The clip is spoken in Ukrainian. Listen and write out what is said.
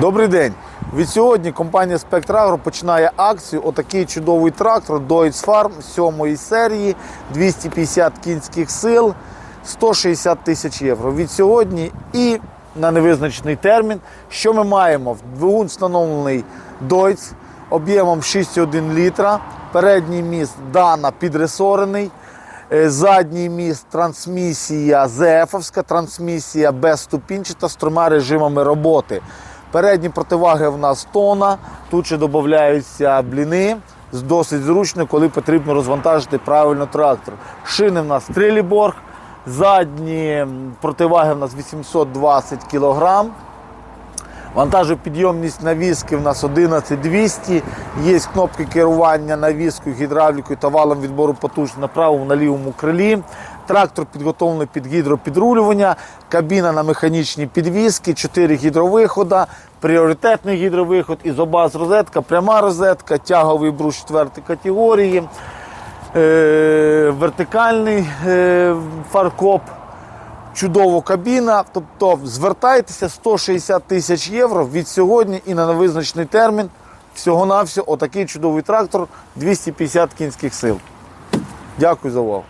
Добрий день. Від сьогодні компанія Спектрагро починає акцію. Отакий чудовий трактор Deutz Farm 7 серії, 250 кінських сил, 160 тисяч євро. Від сьогодні і на невизначений термін. Що ми маємо? Двигун встановлений Deutz об'ємом 6,1 літра. Передній міст Дана підресорений. Е, Задній міст трансмісія ЗЕФовська, трансмісія безступінчата з трьома режимами роботи. Передні противаги в нас тона, тут ще додаються бліни. Досить зручно, коли потрібно розвантажити правильно трактор. Шини в нас триліборг, задні противаги в нас 820 кг. Вантажопідйомність навіски в нас 11200. Є кнопки керування навіскою, гідравлікою та валом відбору потужності на правому на лівому крилі. Трактор підготовлений під гідропідрулювання, кабіна на механічній підвіски, 4 гідровихода, пріоритетний гідровиход, ізобаз розетка, пряма розетка, тяговий бруш 4 категорії, е, вертикальний е, фаркоп чудова кабіна. Тобто звертайтеся 160 тисяч євро від сьогодні і на невизначений термін. Всього-навсього отакий чудовий трактор 250 кінських сил. Дякую за увагу.